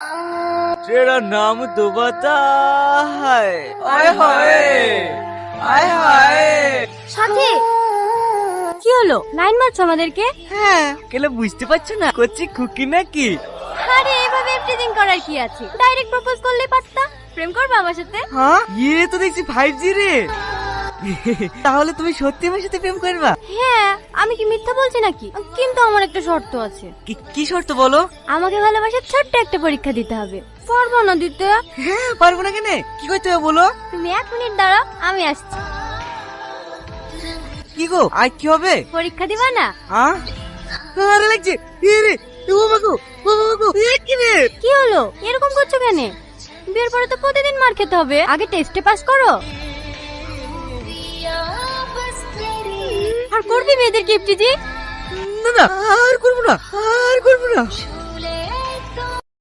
तेरा नाम तो बता है आय हाय आय हाय সাথী কি হলো লাইন মারছো আমাদেরকে হ্যাঁ কেলে বুঝতে পারছো না করছি খুকি নাকি আরে এভাবে এভরিথিং করার কি আছে ডাইরেক্ট প্রপোজ করলে পারতা প্রেম করবে আমার সাথে হ্যাঁ ইয়ে তো দেখছি ফাইভ জি রে তাহলে তুমি সত্যি আমার সাথে প্রেম করবা? হ্যাঁ আমি কি মিথ্যা বলছি নাকি? কিন্তু আমার একটা শর্ত আছে। কি- কি শর্ত বলো? আমাকে ভালোবাসার ছোট্ট একটা পরীক্ষা দিতে হবে। পারব না দিতে। হ্যাঁ পারব না কেন? কি করতে হবে বলো? তুমি এক মিনিট দাঁড়াও আমি আসছি। কি গো আজ কি হবে? পরীক্ষা দিবা না? হ্যাঁ আরে লাগছে রে ও বাগো ও এ কি রে? কি হলো? এরকম করছ কেন? বিয়ের পরে তো প্রতিদিন মার খেতে হবে। আগে টেস্টে পাস করো। আর করবি মেয়েদের কিপ্টিজি না না আর করব না আর করব না।